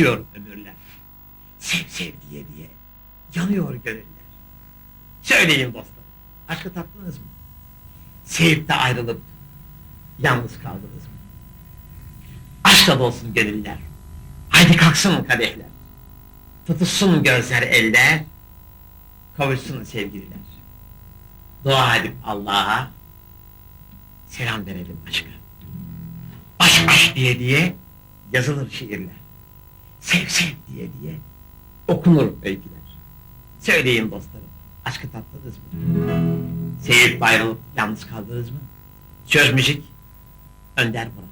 Geçiyor ömürler. Sev sev diye diye. Yanıyor gönüller. Söyleyin dostum. Aşkı tattınız mı? Sevip de ayrılıp yalnız kaldınız mı? Aşkla dolsun gönüller. Haydi kalksın kadehler. Tutuşsun gözler eller. Kavuşsun sevgililer. Dua edip Allah'a selam verelim aşka. Aşk aşk diye diye yazılır şiirler. Sev sev diye diye okunur öyküler. Söyleyin dostlarım, aşkı tattınız mı? Sevip ayrılıp yalnız kaldınız mı? Söz müzik, Önder Murat.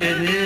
Geçiyor ömürler.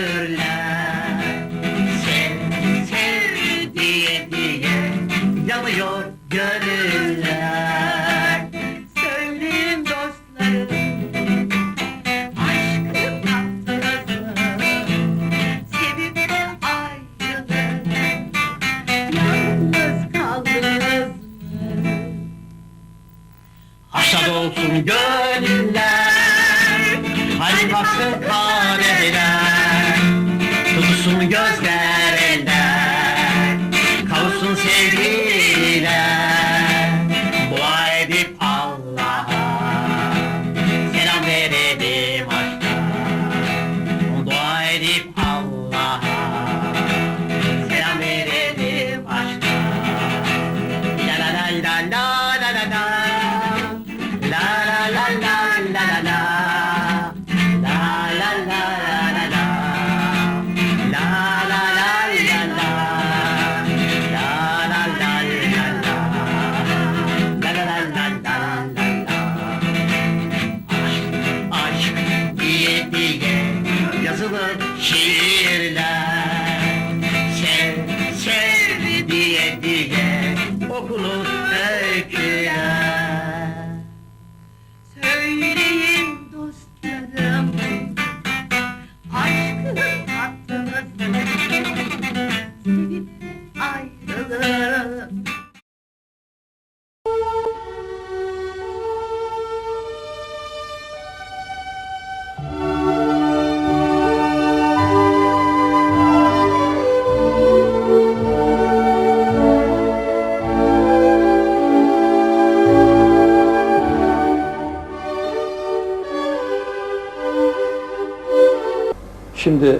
Şimdi e,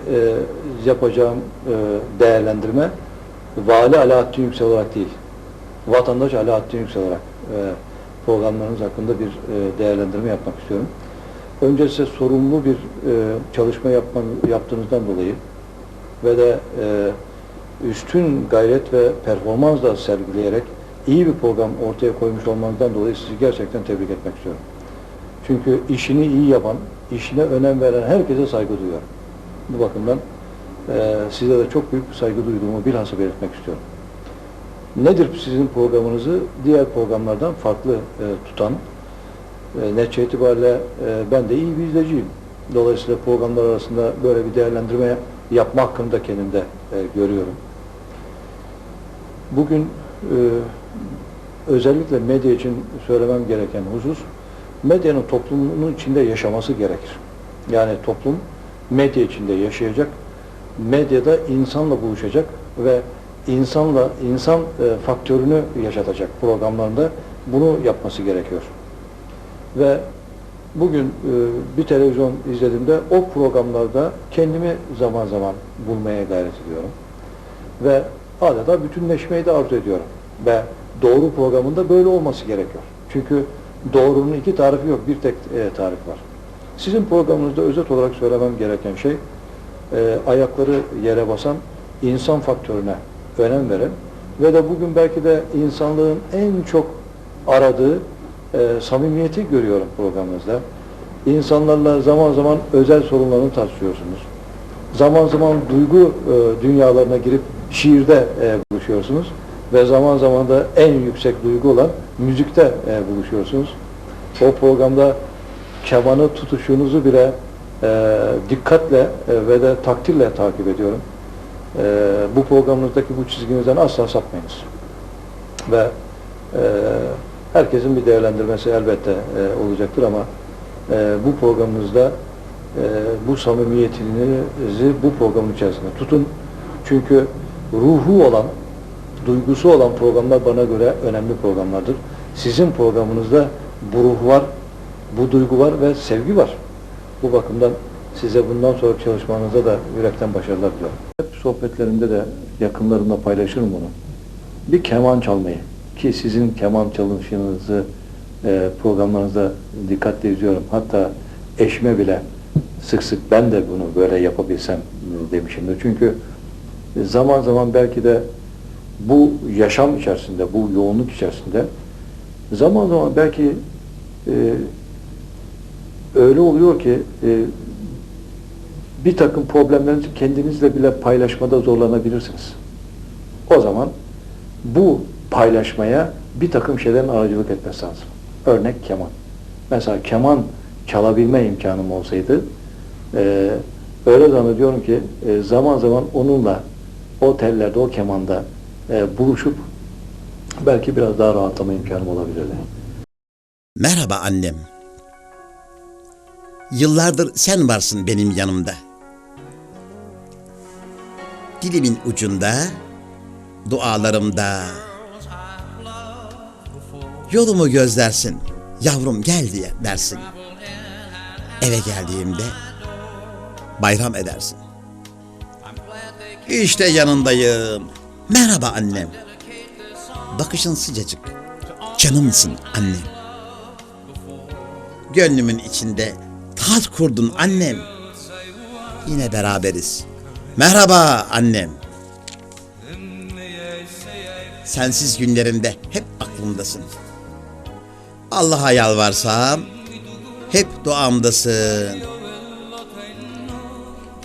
yapacağım e, değerlendirme Vali Alaaddin Yüksel olarak değil, vatandaş Alaaddin Yüksel olarak e, programlarınız hakkında bir e, değerlendirme yapmak istiyorum. Önce size sorumlu bir e, çalışma yapman, yaptığınızdan dolayı ve de e, üstün gayret ve performansla sergileyerek iyi bir program ortaya koymuş olmanızdan dolayı sizi gerçekten tebrik etmek istiyorum. Çünkü işini iyi yapan, işine önem veren herkese saygı duyuyorum. Bu bakımdan e, size de çok büyük saygı duyduğumu bilhassa belirtmek istiyorum. Nedir sizin programınızı diğer programlardan farklı e, tutan? E, netice itibariyle e, ben de iyi bir izleyiciyim. Dolayısıyla programlar arasında böyle bir değerlendirme yapma hakkını kendimde e, görüyorum. Bugün e, özellikle medya için söylemem gereken husus, medyanın toplumun içinde yaşaması gerekir. Yani toplum medya içinde yaşayacak, medyada insanla buluşacak ve insanla insan e, faktörünü yaşatacak programlarında bunu yapması gerekiyor. Ve bugün e, bir televizyon izlediğimde o programlarda kendimi zaman zaman bulmaya gayret ediyorum. Ve adeta bütünleşmeyi de arzu ediyorum. Ve doğru programında böyle olması gerekiyor. Çünkü doğrunun iki tarifi yok, bir tek e, tarif var. Sizin programınızda özet olarak söylemem gereken şey, e, ayakları yere basan insan faktörüne önem veren ve de bugün belki de insanlığın en çok aradığı e, samimiyeti görüyorum programınızda. İnsanlarla zaman zaman özel sorunlarını tartışıyorsunuz. Zaman zaman duygu e, dünyalarına girip şiirde e, buluşuyorsunuz ve zaman zaman da en yüksek duygu olan müzikte e, buluşuyorsunuz. O programda kemanı tutuşunuzu bile e, dikkatle e, ve de takdirle takip ediyorum. E, bu programınızdaki bu çizginizden asla sapmayınız. Ve e, herkesin bir değerlendirmesi elbette e, olacaktır ama e, bu programınızda e, bu samimiyetinizi bu programın içerisinde tutun. Çünkü ruhu olan, duygusu olan programlar bana göre önemli programlardır. Sizin programınızda bu ruh var, bu duygu var ve sevgi var. Bu bakımdan size bundan sonraki çalışmanızda da yürekten başarılar diliyorum. Hep sohbetlerimde de yakınlarımla paylaşırım bunu. Bir keman çalmayı ki sizin keman çalışınızı e, programlarınızda dikkatle izliyorum. Hatta eşime bile sık sık ben de bunu böyle yapabilsem e, demişimdir. Çünkü zaman zaman belki de bu yaşam içerisinde, bu yoğunluk içerisinde zaman zaman belki e, öyle oluyor ki e, bir takım problemlerinizi kendinizle bile paylaşmada zorlanabilirsiniz. O zaman bu paylaşmaya bir takım şeylerin aracılık etmesi lazım. Örnek keman. Mesela keman çalabilme imkanım olsaydı e, öyle zannediyorum ki e, zaman zaman onunla o tellerde, o kemanda e, buluşup belki biraz daha rahatlama imkanım olabilirdi. Merhaba annem. Yıllardır sen varsın benim yanımda. Dilimin ucunda, dualarımda. Yolumu gözlersin, yavrum gel diye dersin. Eve geldiğimde bayram edersin. İşte yanındayım. Merhaba annem. Bakışın sıcacık. Canımsın annem. Gönlümün içinde taht kurdun annem. Yine beraberiz. Merhaba annem. Sensiz günlerimde hep aklımdasın. Allah'a yalvarsam hep duamdasın.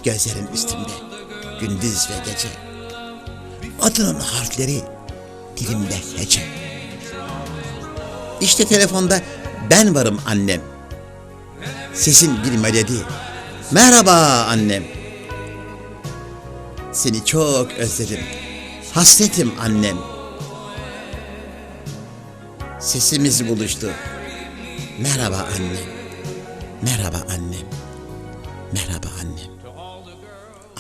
Gözlerin üstümde gündüz ve gece. Adının harfleri dilimde hece. İşte telefonda ben varım annem. Sesin bir melodi. Merhaba annem. Seni çok özledim. Hasretim annem. Sesimiz buluştu. Merhaba annem. Merhaba annem. Merhaba annem.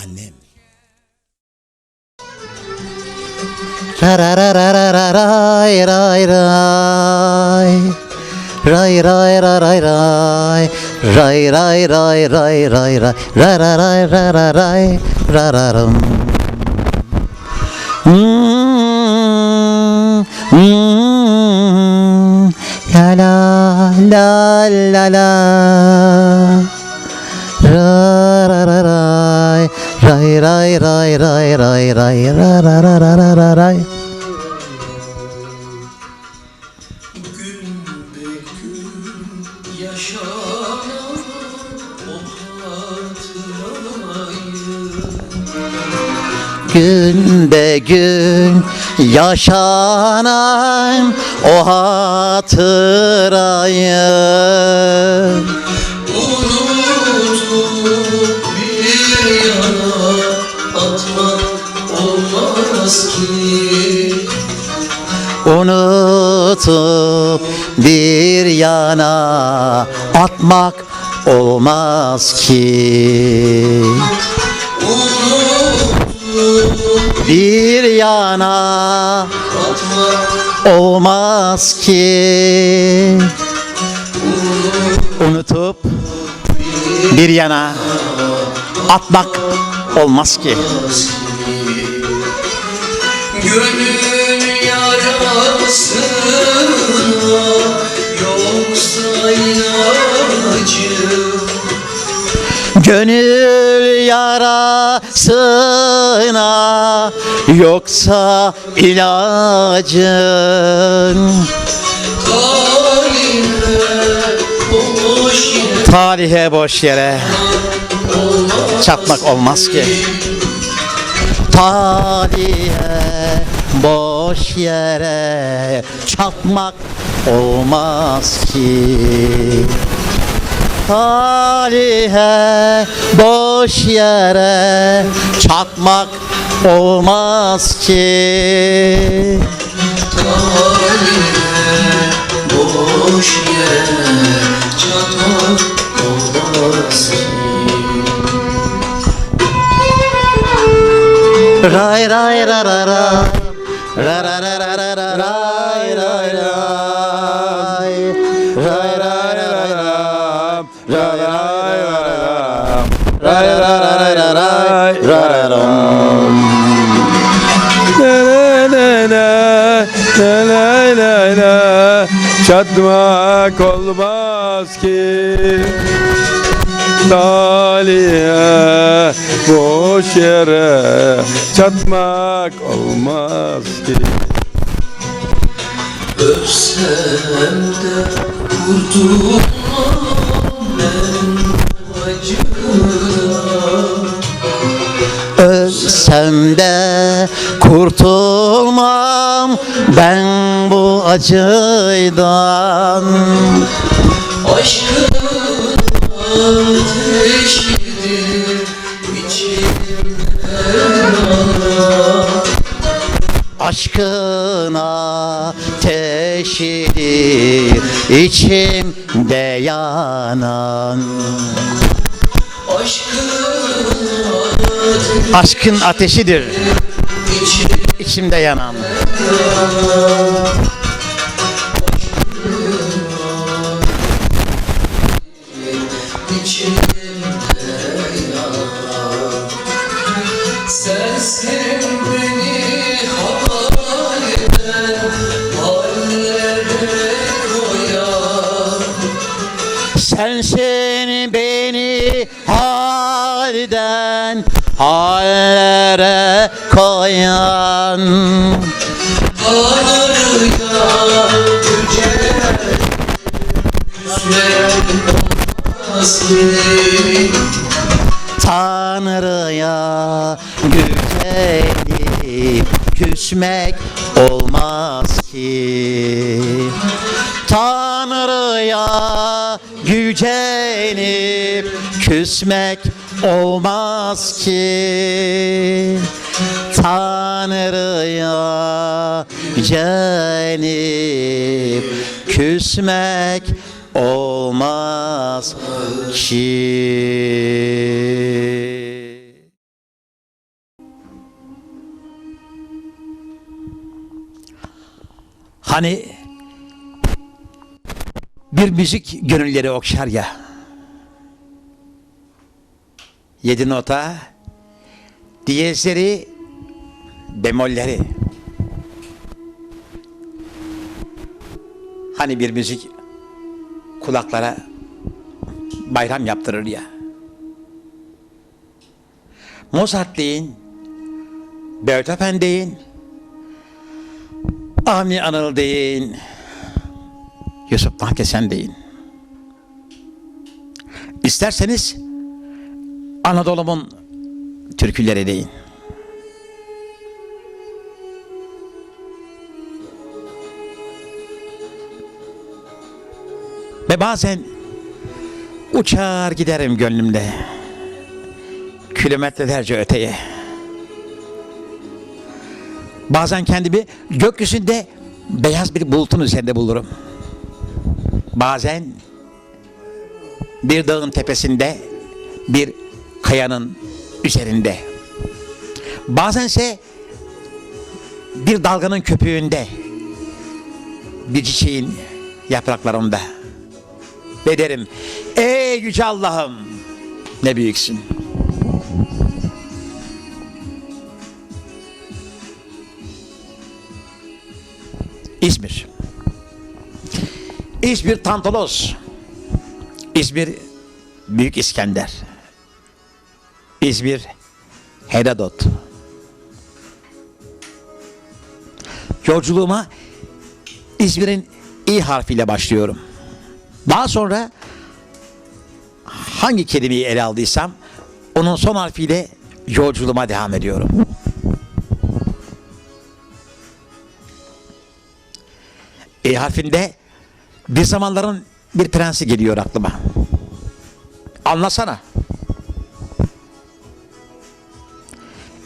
Annem. Ray ray ray Ray ray ray ray ray Ray ray ray ray ray ray Ray ray ray ray ray ray Rararam Mm, mm, La la la la la. Ra ra ra ray Ray ray ray ray ray ray Ra ra ra ra ra ra Gün be gün yaşanan o hatırayı. Unutup bir yana atmak olmaz ki. Unutup bir yana atmak olmaz ki unutup bir yana atmak olmaz ki. Gönül yarasına yoksa ilacı Gönül yarasına yoksa ilacın. Talihe boş yere çatmak olmaz ki. Talihe boş yere çatmak olmaz ki Talihe boş yere çatmak olmaz ki. Boş yere çatak olmaz Ray ray ra ra ra. Ra ra ra ra ra ra ray ra ra ram Çatmak olmaz ki Talihe boş yere Çatmak olmaz ki. Ölsem de kurtulmam Ölsem de kurtulmam ben bu acıdan Aşkın ateşidir içimde Aşkına teşidir içimde yanan. Aşkın Aşkın ateşidir. İçimde yanan. Sensin beni halden hallere koyan. Hallere koyan Tanrı'ya yüce Küsmek olmaz ki. Tanrı'ya gücenip küsmek olmaz ki Tanrı'ya gücenip küsmek olmaz ki. Hani bir müzik gönülleri okşar ya. Yedi nota, diyezleri, bemolleri. Hani bir müzik kulaklara bayram yaptırır ya. Mozart deyin, Beethoven deyin, Avni Anıl deyin, Yusuf Mahkesen deyin. İsterseniz Anadolu'mun türküleri deyin. Ve bazen uçar giderim gönlümde kilometrelerce öteye. Bazen kendimi gökyüzünde beyaz bir bulutun üzerinde bulurum. bazen bir dağın tepesinde, bir kayanın üzerinde. Bazense bir dalganın köpüğünde, bir çiçeğin yapraklarında. Ve derim, ey yüce Allah'ım ne büyüksün. İzmir. İzmir Tantalos. İzmir Büyük İskender. İzmir Herodot. Yolculuğuma İzmir'in İ harfiyle başlıyorum. Daha sonra hangi kelimeyi ele aldıysam onun son harfiyle yolculuğuma devam ediyorum. E harfinde bir zamanların bir prensi geliyor aklıma. Anlasana.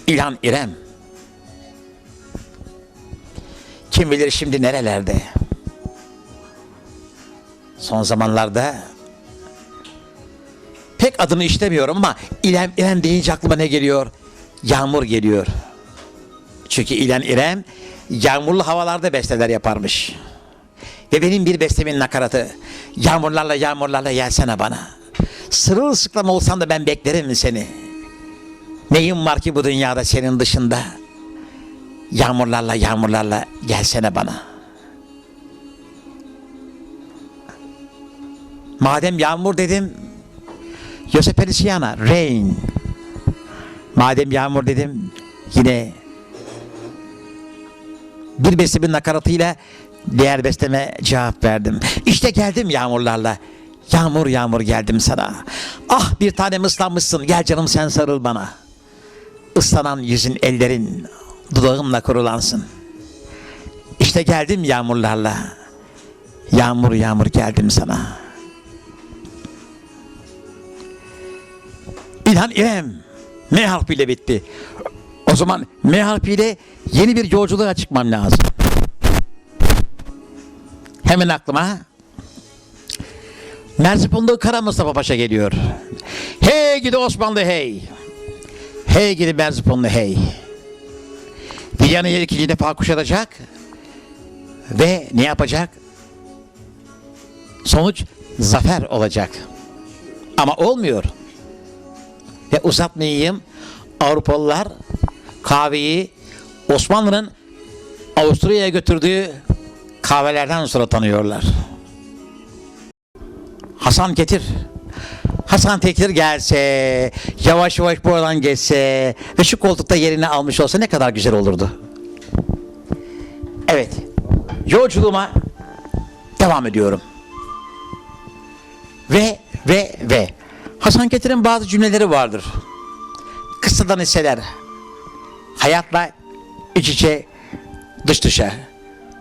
İlhan İrem. Kim bilir şimdi nerelerde? Son zamanlarda pek adını işlemiyorum ama İrem İrem deyince aklıma ne geliyor? Yağmur geliyor. Çünkü İlhan İrem yağmurlu havalarda besteler yaparmış. Ve benim bir bestemin nakaratı Yağmurlarla yağmurlarla gelsene bana Sırılsıklam olsan da ben beklerim seni Neyim var ki bu dünyada senin dışında Yağmurlarla yağmurlarla gelsene bana Madem yağmur dedim Josep Feliciana Rain Madem yağmur dedim Yine bir bestemin nakaratıyla diğer besteme cevap verdim. İşte geldim yağmurlarla. Yağmur yağmur geldim sana. Ah bir tanem ıslanmışsın gel canım sen sarıl bana. Islanan yüzün ellerin dudağımla kurulansın. İşte geldim yağmurlarla. Yağmur yağmur geldim sana. İlhan İrem M harfiyle bitti. O zaman M harfiyle yeni bir yolculuğa çıkmam lazım. Hemen aklıma Merzifonlu Kara Mustafa Paşa geliyor. Hey gidi Osmanlı hey. Hey gidi Merzifonlu hey. Viyana'yı ikinci defa kuşatacak. Ve ne yapacak? Sonuç zafer olacak. Ama olmuyor. Ve uzatmayayım. Avrupalılar kahveyi Osmanlı'nın Avusturya'ya götürdüğü kahvelerden sonra tanıyorlar. Hasan Getir. Hasan Tekir gelse, yavaş yavaş buradan geçse ve şu koltukta yerini almış olsa ne kadar güzel olurdu. Evet, yolculuğuma devam ediyorum. Ve, ve, ve. Hasan Ketir'in bazı cümleleri vardır. Kıssadan hisseler. Hayatla iç içe, dış dışa.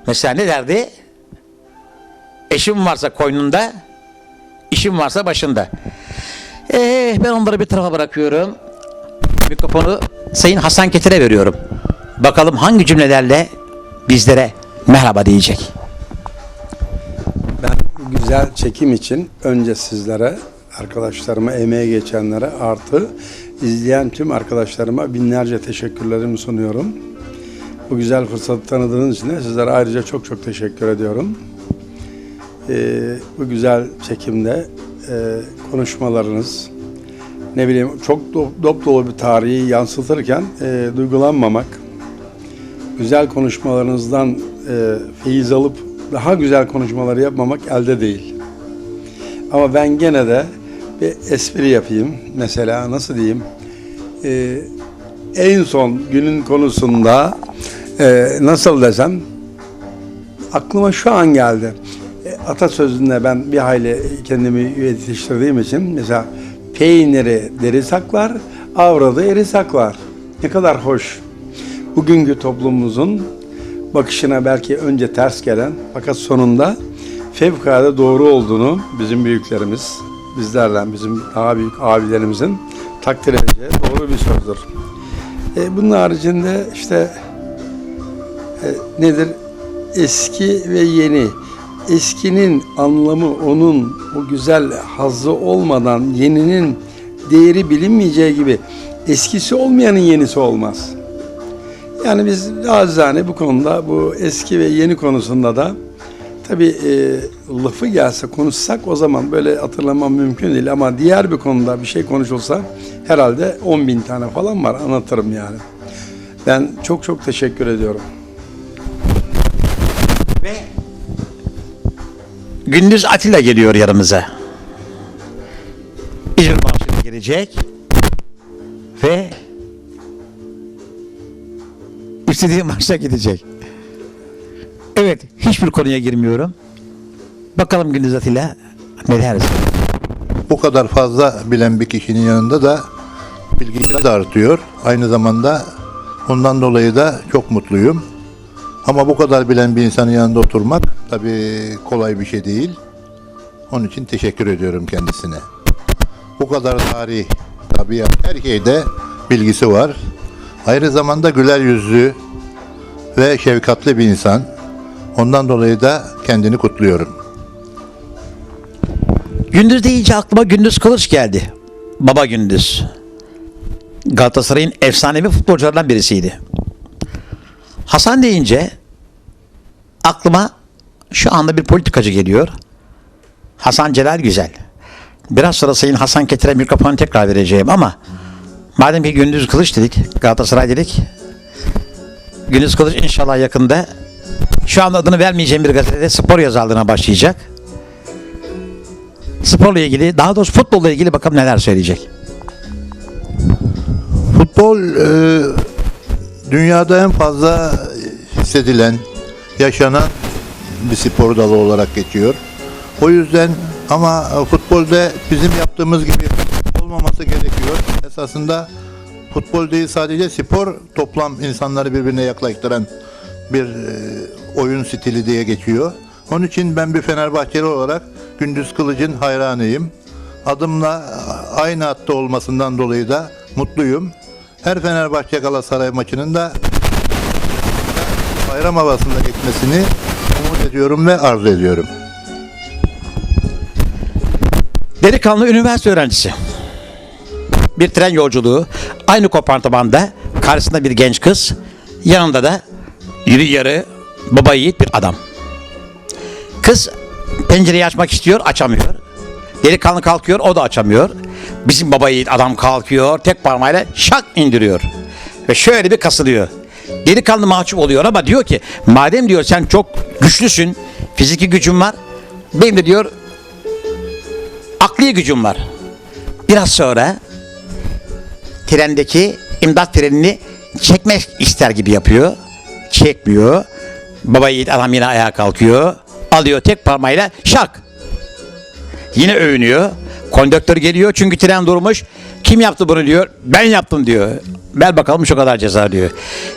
Mesela ne derdi? Eşim varsa koynunda, işim varsa başında. Ee, ben onları bir tarafa bırakıyorum. Mikrofonu Sayın Hasan Ketir'e veriyorum. Bakalım hangi cümlelerle bizlere merhaba diyecek. Ben güzel çekim için önce sizlere, arkadaşlarıma, emeğe geçenlere artı izleyen tüm arkadaşlarıma binlerce teşekkürlerimi sunuyorum. Bu güzel fırsatı tanıdığınız için de sizlere ayrıca çok çok teşekkür ediyorum. Ee, bu güzel çekimde e, konuşmalarınız, ne bileyim çok do- dop dolu bir tarihi yansıtırken e, duygulanmamak, güzel konuşmalarınızdan e, feyiz alıp daha güzel konuşmaları yapmamak elde değil. Ama ben gene de bir espri yapayım. Mesela nasıl diyeyim? E, en son günün konusunda e, nasıl desem aklıma şu an geldi. Atasözünde ben bir hayli kendimi yetiştirdiğim için mesela peyniri deri saklar, avradı eri saklar. Ne kadar hoş. Bugünkü toplumumuzun bakışına belki önce ters gelen fakat sonunda fevkalade doğru olduğunu bizim büyüklerimiz, bizlerden, bizim daha büyük abilerimizin takdir edeceği doğru bir sözdür. E, bunun haricinde işte e, nedir? Eski ve yeni. Eskinin anlamı onun o güzel hazzı olmadan yeninin değeri bilinmeyeceği gibi eskisi olmayanın yenisi olmaz. Yani biz acizane bu konuda bu eski ve yeni konusunda da tabi e, lafı gelse konuşsak o zaman böyle hatırlamam mümkün değil ama diğer bir konuda bir şey konuşulsa herhalde 10 bin tane falan var anlatırım yani. Ben çok çok teşekkür ediyorum. Ve Gündüz Atilla geliyor yanımıza. İzmir Marşı'na gelecek. Ve istediği marşa gidecek. Evet, hiçbir konuya girmiyorum. Bakalım Gündüz Atilla neler bu kadar fazla bilen bir kişinin yanında da bilgi de artıyor. Aynı zamanda ondan dolayı da çok mutluyum. Ama bu kadar bilen bir insanın yanında oturmak tabii kolay bir şey değil. Onun için teşekkür ediyorum kendisine. Bu kadar tarih, tabiat, her şeyde bilgisi var. Aynı zamanda güler yüzlü ve şefkatli bir insan. Ondan dolayı da kendini kutluyorum. Gündüz deyince aklıma Gündüz Kılıç geldi. Baba Gündüz. Galatasaray'ın efsanevi futbolcularından birisiydi. Hasan deyince aklıma şu anda bir politikacı geliyor. Hasan Celal Güzel. Biraz sonra Sayın Hasan Ketir'e mikrofonu tekrar vereceğim ama madem ki Gündüz Kılıç dedik, Galatasaray dedik. Gündüz Kılıç inşallah yakında şu an adını vermeyeceğim bir gazetede spor yazarlığına başlayacak sporla ilgili, daha doğrusu futbolla ilgili bakalım neler söyleyecek. Futbol e, dünyada en fazla hissedilen, yaşanan bir spor dalı olarak geçiyor. O yüzden ama futbolda bizim yaptığımız gibi olmaması gerekiyor. Esasında futbol değil sadece spor toplam insanları birbirine yaklaştıran bir e, oyun stili diye geçiyor. Onun için ben bir Fenerbahçeli olarak Gündüz Kılıç'ın hayranıyım. Adımla aynı hatta olmasından dolayı da mutluyum. Her Fenerbahçe Galatasaray maçının da bayram havasında geçmesini umut ediyorum ve arzu ediyorum. Delikanlı üniversite öğrencisi. Bir tren yolculuğu. Aynı kompartımanda karşısında bir genç kız. Yanında da iri yarı baba yiğit bir adam. Kız pencereyi açmak istiyor, açamıyor. Delikanlı kalkıyor, o da açamıyor. Bizim baba yiğit adam kalkıyor, tek parmağıyla şak indiriyor. Ve şöyle bir kasılıyor. Delikanlı mahcup oluyor ama diyor ki, madem diyor sen çok güçlüsün, fiziki gücün var, benim de diyor akli gücüm var. Biraz sonra trendeki imdat trenini çekmek ister gibi yapıyor. Çekmiyor. Baba yiğit adam yine ayağa kalkıyor. Alıyor tek parmağıyla şak. Yine övünüyor. Konduktör geliyor çünkü tren durmuş. Kim yaptı bunu diyor. Ben yaptım diyor. Ver bakalım şu kadar ceza diyor.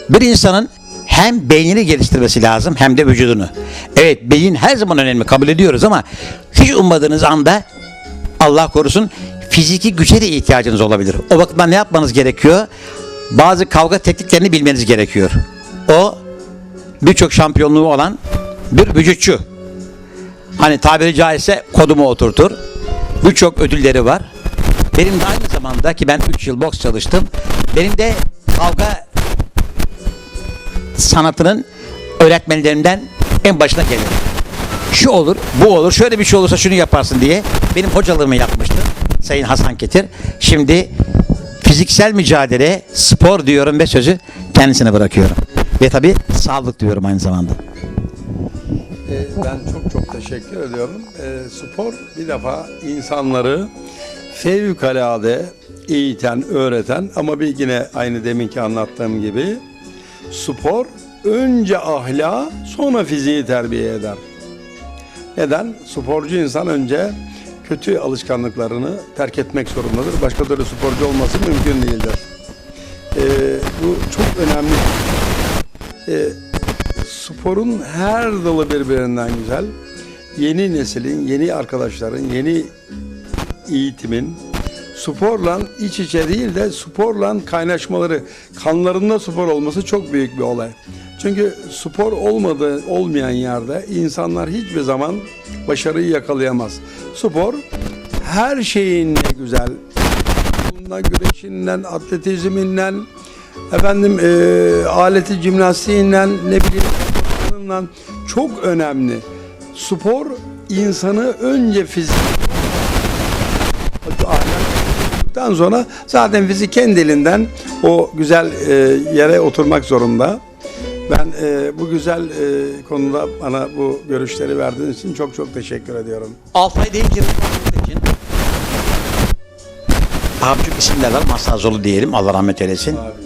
Bir insanın hem beynini geliştirmesi lazım hem de vücudunu. Evet beyin her zaman önemli kabul ediyoruz ama hiç ummadığınız anda Allah korusun fiziki güce de ihtiyacınız olabilir. O bakımdan ne yapmanız gerekiyor? Bazı kavga tekniklerini bilmeniz gerekiyor. O birçok şampiyonluğu olan bir vücutçu. Hani tabiri caizse kodumu oturtur. Birçok ödülleri var. Benim de aynı zamanda ki ben 3 yıl boks çalıştım. Benim de kavga sanatının öğretmenlerimden en başına gelir. Şu olur, bu olur, şöyle bir şey olursa şunu yaparsın diye benim hocalığımı yapmıştı Sayın Hasan Ketir. Şimdi fiziksel mücadele, spor diyorum ve sözü kendisine bırakıyorum. Ve tabii sağlık diyorum aynı zamanda. Ben çok çok teşekkür ediyorum. Ee, spor bir defa insanları fevkalade eğiten, öğreten ama bir yine aynı deminki anlattığım gibi spor önce ahla sonra fiziği terbiye eder. Neden? Sporcu insan önce kötü alışkanlıklarını terk etmek zorundadır. Başka türlü sporcu olması mümkün değildir. Ee, bu çok önemli. Ee, sporun her dalı birbirinden güzel. Yeni neslin, yeni arkadaşların, yeni eğitimin sporla iç içe değil de sporla kaynaşmaları, kanlarında spor olması çok büyük bir olay. Çünkü spor olmadığı olmayan yerde insanlar hiçbir zaman başarıyı yakalayamaz. Spor her şeyin ne güzel. Bundan güreşinden, atletizminden, efendim e, aleti jimnastiğinden, ne bileyim sporlarından çok önemli. Spor insanı önce fizik ahlaktan sonra zaten fizik kendiliğinden o güzel e, yere oturmak zorunda. Ben e, bu güzel e, konuda bana bu görüşleri verdiğiniz için çok çok teşekkür ediyorum. Altay deyince için abicik isimler var. Mazhar Zolu diyelim. Allah rahmet eylesin. Masallardaki